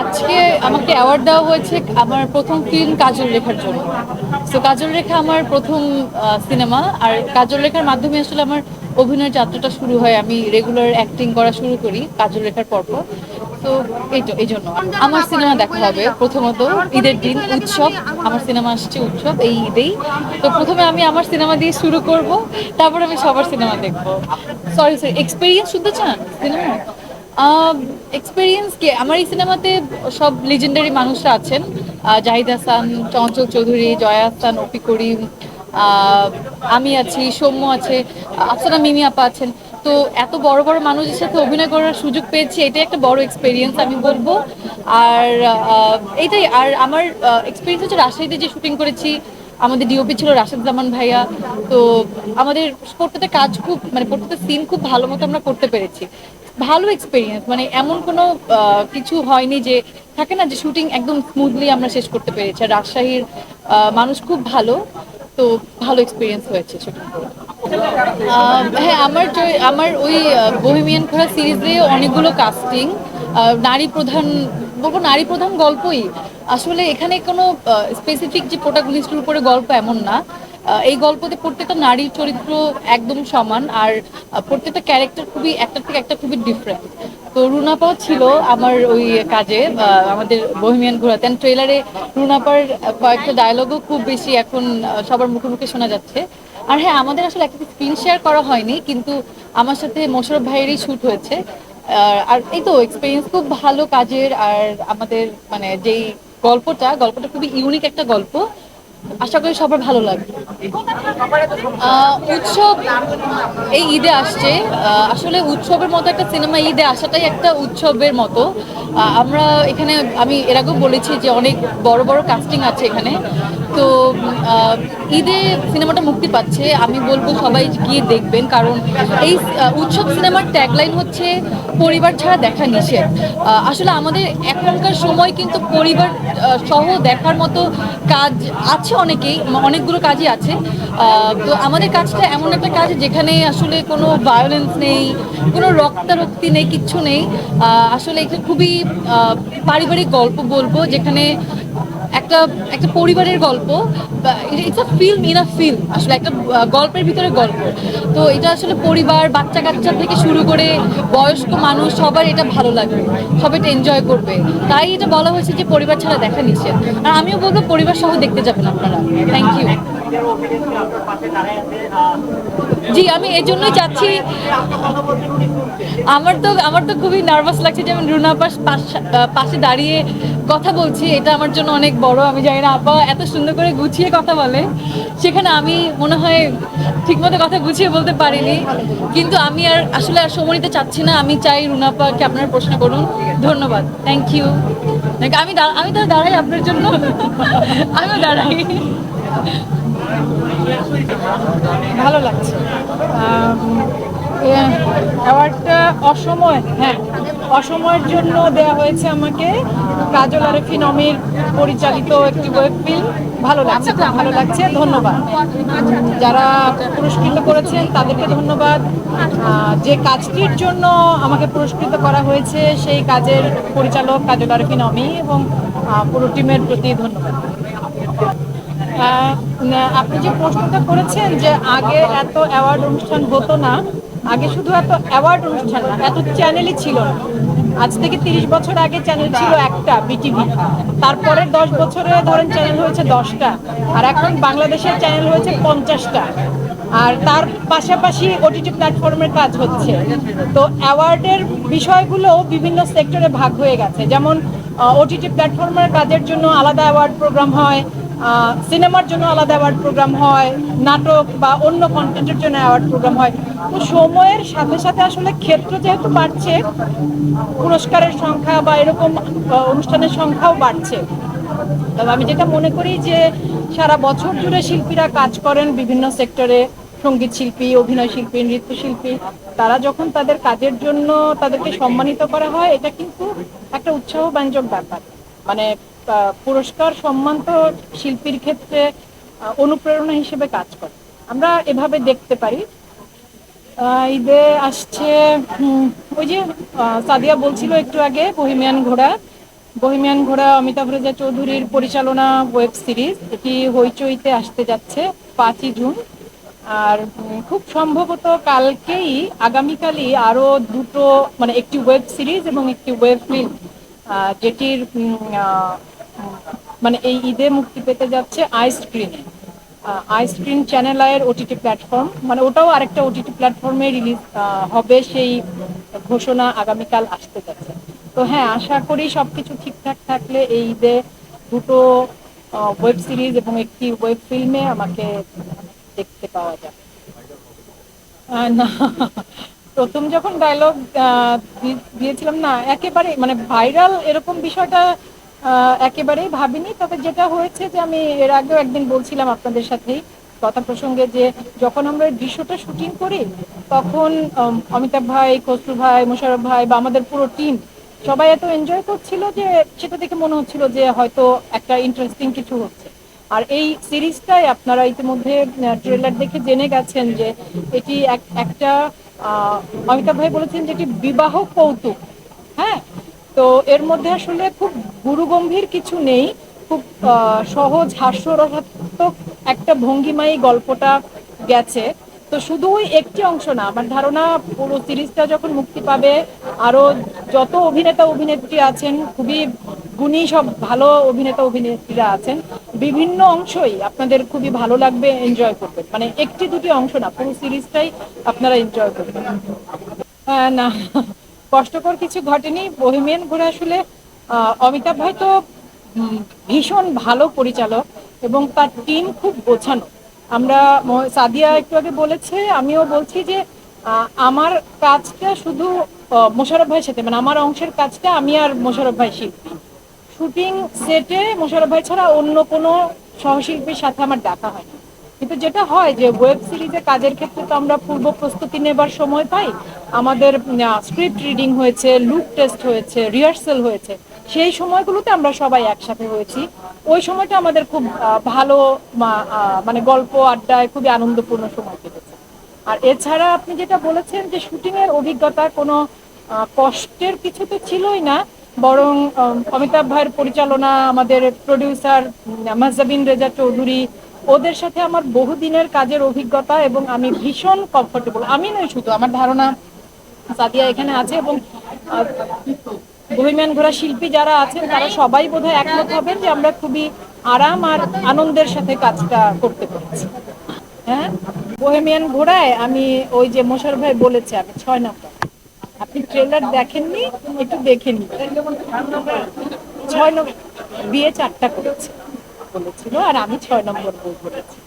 আজকে আমাকে অ্যাওয়ার্ড দেওয়া হয়েছে আমার প্রথম ফিল্ম কাজল রেখার জন্য। তো কাজল রেখা আমার প্রথম সিনেমা আর কাজল রেখার মাধ্যমে আসলে আমার অভিনয়ের যাত্রাটা শুরু হয়। আমি রেগুলার অ্যাক্টিং করা শুরু করি কাজল রেখার পরপর। তো এই তো এই জন্য আমার সিনেমা দেখা হবে প্রথমত ঈদের দিন, উৎসব। আমার সিনেমা আসছে উৎসব এই ঈদেই। তো প্রথমে আমি আমার সিনেমা দিয়ে শুরু করব। তারপর আমি সবার সিনেমা দেখব। সরি সরি এক্সপিরিয়েন্স শুনতে চান সিনেমা এক্সপিরিয়েন্স কি? আমার এই সিনেমাতে সব লিজেন্ডারি মানুষরা আছেন। জাহিদ হাসান, চঞ্চল চৌধুরী, জয়া হাসান, অপি করিম আমি আছি, সৌম্য আছে, আফসানা মিমি আপা আছেন। তো এত বড় বড় মানুষের সাথে অভিনয় করার সুযোগ পেয়েছি, এটাই একটা বড় এক্সপিরিয়েন্স আমি বলব। আর এটাই, আর আমার এক্সপিরিয়েন্স হচ্ছে রাজশাহীতে যে শুটিং করেছি আমাদের ডিওপি ছিল রাশেদ জামান ভাইয়া, তো আমাদের প্রত্যেকটা কাজ খুব মানে প্রত্যেকটা সিন খুব ভালো মতো আমরা করতে পেরেছি। ভালো এক্সপিরিয়েন্স মানে এমন কোনো কিছু হয়নি যে, থাকে না যে শুটিং একদম স্মুথলি আমরা শেষ করতে পেরেছি। আর রাজশাহীর মানুষ খুব ভালো, তো ভালো এক্সপিরিয়েন্স হয়েছে শুটিং হ্যাঁ আমার আমার ওই বহিমিয়ান খোরা সিরিজে অনেকগুলো কাস্টিং নারী প্রধান বলব নারী প্রধান গল্পই। আসলে এখানে কোনো স্পেসিফিক যে প্রোটাগনিস্টের উপরে গল্প এমন না। এই গল্পতে প্রত্যেকটা নারী চরিত্র একদম সমান আর প্রত্যেকটা ক্যারেক্টার খুবই একটা থেকে একটা খুবই ডিফারেন্ট তো রুনাপাও ছিল আমার ওই কাজে আমাদের বহিমিয়ান ঘোরাতে। ট্রেলারে রুনাপার কয়েকটা ডায়লগও খুব বেশি এখন সবার মুখে মুখে শোনা যাচ্ছে। আর হ্যাঁ আমাদের আসলে একটা স্ক্রিন শেয়ার করা হয়নি, কিন্তু আমার সাথে মোশারফ ভাইয়েরই শ্যুট হয়েছে। আর- এই তো এক্সপিরিয়েন্স খুব ভালো কাজের, আর আমাদের মানে যেই গল্পটা গল্পটা খুবই ইউনিক একটা গল্প। আশা করি সবার ভালো লাগবে। উৎসব এই ঈদে আসছে। আসলে উৎসবের মতো একটা সিনেমা ঈদে আসাটাই একটা উৎসবের মতো। আমরা এখানে, আমি এর আগেও বলেছি যে অনেক বড় বড় কাস্টিং আছে এখানে। তো ঈদে সিনেমাটা মুক্তি পাচ্ছে। আমি বলব সবাই গিয়ে দেখবেন। কারণ এই উৎসব সিনেমার ট্যাগলাইন হচ্ছে, পরিবার ছাড়া দেখা নিষেধ। আসলে আমাদের এখনকার সময় কিন্তু পরিবার সহ দেখার মতো কাজ আছে অনেকেই অনেকগুলো কাজই আছে। তো আমাদের কাজটা এমন একটা কাজ যেখানে আসলে কোনো ভায়োলেন্স নেই, কোনো রক্তারক্তি নেই, কিচ্ছু নেই। আসলে এটা খুবই পারিবারিক গল্প বলব, যেখানে একটা একটা পরিবারের গল্প it's a film in a film আসলে একটা গল্পের ভিতরে গল্প। তো এটা আসলে পরিবার বাচ্চা কাচ্চা থেকে শুরু করে বয়স্ক মানুষ, সবার এটা ভালো লাগবে, সবাই এটা এনজয় করবে। তাই এটা বলা হয়েছে যে পরিবার ছাড়া দেখা নিষেধ। আর আমিও বলব পরিবার সহ দেখতে যাবেন আপনারা। থ্যাংক ইউ জি, আমি এই জন্যই চাচ্ছি, আমার তো আমার তো খুবই নার্ভাস লাগছে যেমন রুনা পাশ, পাশ- পাশে দাঁড়িয়ে কথা বলছি, এটা আমার জন্য অনেক বড়, আমি জানি না আপা এত সুন্দর করে গুছিয়ে কথা বলে, সেখানে আমি মনে হয় ঠিকমতো কথা গুছিয়ে বলতে পারিনি, কিন্তু আমি আর আসলে আর সময় নিতে চাচ্ছি না, আমি চাই রুনাপাকে আপনারা প্রশ্ন করুন, ধন্যবাদ থ্যাংক ইউ আমি আমি তো দাঁড়াই আপনার জন্য, আমিও দাঁড়াই। ভালো লাগছে। অ্যাওয়ার্ডটা অসময় হ্যাঁ। অসময়ের জন্য দেয়া হয়েছে আমাকে কাজল আরেফিন অমির পরিচালিত একটি ওয়েব ফিল্ম। ভালো লাগছে, খুব ভালো লাগছে, ধন্যবাদ। যারা পুরস্কৃত করেছেন, তাদেরকে ধন্যবাদ। যে কাজটির জন্য আমাকে পুরস্কৃত করা হয়েছে, সেই কাজের পরিচালক কাজল আরেফিন অমি এবং পুরো টিমের প্রতি ধন্যবাদ। আপনি যে প্রশ্নটা করেছেন যে আগে এত অ্যাওয়ার্ড অনুষ্ঠান হতো না আগে শুধু এত অ্যাওয়ার্ড অনুষ্ঠান না, এত চ্যানেলই ছিল না। আজ থেকে তিরিশ বছর আগে চ্যানেল ছিল একটা বিটিভি তারপরের দশ বছরে ধরেন চ্যানেল হয়েছে দশটা, আর এখন বাংলাদেশের চ্যানেল হয়েছে পঞ্চাশটা। আর তার পাশাপাশি ওটিটি প্ল্যাটফর্মের কাজ হচ্ছে। তো অ্যাওয়ার্ডের বিষয়গুলো বিভিন্ন সেক্টরে ভাগ হয়ে গেছে। যেমন ওটিটি প্ল্যাটফর্মের কাজের জন্য আলাদা অ্যাওয়ার্ড প্রোগ্রাম হয় সিনেমার জন্য আলাদা অ্যাওয়ার্ড প্রোগ্রাম হয়, নাটক বা অন্য কন্টেন্টের জন্য অ্যাওয়ার্ড প্রোগ্রাম হয়। তো সময়ের সাথে সাথে আসলে ক্ষেত্র যেহেতু বাড়ছে, পুরস্কারের সংখ্যা বা এরকম অনুষ্ঠানের সংখ্যাও বাড়ছে। তবে আমি যেটা মনে করি যে, সারা বছর জুড়ে শিল্পীরা কাজ করেন বিভিন্ন সেক্টরে সংগীত শিল্পী, অভিনয় শিল্পী, নৃত্যশিল্পী। তারা যখন তাদের কাজের জন্য তাদেরকে সম্মানিত করা হয়, এটা কিন্তু একটা উৎসাহ ব্যঞ্জক ব্যাপার। মানে পুরস্কার সম্মান তো শিল্পীর ক্ষেত্রে অনুপ্রেরণা হিসেবে কাজ করে। আমরা এভাবে দেখতে পারি। ঈদে আসছে ওই যে সাদিয়া বলছিল একটু আগে, বহিমিয়ান ঘোড়া। বহিমিয়ান ঘোড়া অমিতাভ রেজা চৌধুরীর পরিচালনা ওয়েব সিরিজ। এটি হইচইতে আসতে যাচ্ছে পাঁচই জুন। আর খুব সম্ভবত কালকেই, আগামীকালই আরও দুটো মানে একটি ওয়েব সিরিজ এবং একটি ওয়েব ফিল্ম যেটির মানে এই ঈদে মুক্তি পেতে যাচ্ছে আই স্ক্রিনে আইস্ক্রিন চ্যানেল আয়ের ওটিটি প্ল্যাটফর্ম মানে ওটাও আরেকটা ওটিটি প্ল্যাটফর্মে রিলিজ হবে সেই ঘোষণা আগামীকাল আসতে যাচ্ছে। তো হ্যাঁ আশা করি সবকিছু ঠিকঠাক থাকলে এই ঈদে দুটো ওয়েব সিরিজ এবং একটি ওয়েব ফিল্মে আমাকে দেখতে পাওয়া যাবে। না, প্রথম যখন ডায়লগ দিয়েছিলাম না, একেবারে মানে ভাইরাল এরকম বিষয়টা একেবারেই ভাবিনি, তবে যেটা হয়েছে যে আমি এর আগেও একদিন বলছিলাম আপনাদের সাথেই কথা প্রসঙ্গে যে যখন আমরা দৃশ্যটা শুটিং করি, তখন অমিতাভ ভাই খসরু ভাই মোশারফ ভাই বা আমাদের পুরো টিম সবাই এত এনজয় করছিল যে সেটা দেখে মনে হচ্ছিল যে হয়তো একটা ইন্টারেস্টিং কিছু হচ্ছে। আর এই সিরিজটাই আপনারা ইতিমধ্যে ট্রেলার দেখে জেনে গেছেন যে এটি এক- একটা অমিতাভ ভাই বলেছেন যে এটি বিবাহ কৌতুক। হ্যাঁ? তো এর মধ্যে আসলে খুব গুরুগম্ভীর কিছু নেই। খুব সহজ, হাস্যরসাত্মক একটা ভঙ্গিমাই গল্পটা গেছে। তো শুধু ওই একটি অংশ না, আমার ধারণা পুরো সিরিজটা যখন মুক্তি পাবে, আরও যত অভিনেতা অভিনেত্রী আছেন, খুবই গুণী সব ভালো অভিনেতা অভিনেত্রীরা আছেন, বিভিন্ন অংশই আপনাদের খুবই ভালো লাগবে এনজয় করবেন। মানে একটি দুটি অংশ না, পুরো সিরিজটাই আপনারা এনজয় করবেন। হ্যাঁ না কষ্টকর কিছু ঘটেনি। বহিমিয়ান ঘোরা আসলে অমিতাভ ভাই তো ভীষণ ভালো পরিচালক এবং তার টিম খুব গোছানো। আমরা সাদিয়া একটু আগে বলেছে, আমিও বলছি যে আমার কাজটা শুধু মোশারফ ভাইয়ের সাথে মানে আমার অংশের কাজটা আমি আর মোশারফ ভাই শিল্পী। শুটিং সেটে মোশারফ ভাই ছাড়া অন্য কোনো সহশিল্পীর সাথে আমার দেখা হয় না কিন্তু যেটা হয় যে ওয়েব সিরিজে কাজের ক্ষেত্রে তো আমরা পূর্ব প্রস্তুতি নেবার সময় পাই। আমাদের স্ক্রিপ্ট রিডিং হয়েছে লুক টেস্ট হয়েছে রিহার্সেল হয়েছে। সেই সময়গুলোতে আমরা সবাই একসাথে হয়েছি। ওই সময়টা আমাদের খুব ভালো মানে গল্প, আড্ডায় খুবই আনন্দপূর্ণ সময় কেটেছে। আর এছাড়া আপনি যেটা বলেছেন যে শুটিং এর অভিজ্ঞতা কোনো কষ্টের কিছু তো ছিলই না। বরং অমিতাভ ভাইয়ের পরিচালনা, আমাদের প্রডিউসার মাহজাবিন রেজা চৌধুরী ওদের সাথে আমার বহুদিনের কাজের অভিজ্ঞতা এবং আমি ভীষণ কমফোর্টেবল আমি নই শুধু, আমার ধারণা সাদিয়া এখানে আছে এবং বহিম্যান ঘোড়া শিল্পী যারা আছেন, তারা সবাই বোধহয় একমত হবেন যে আমরা খুবই আরাম আর আনন্দের সাথে কাজটা করতে পেরেছি। হ্যাঁ? বহেমিয়ান ঘোড়ায় আমি ওই যে মোশার ভাই বলেছে, আমি ছয় নম্বর। আপনি ট্রেলার দেখেননি, একটু দেখে নিন। ছয় নম্বর বিয়ে চারটা করেছে। বলেছিল আর আমি ছয় নম্বর বই বলেছি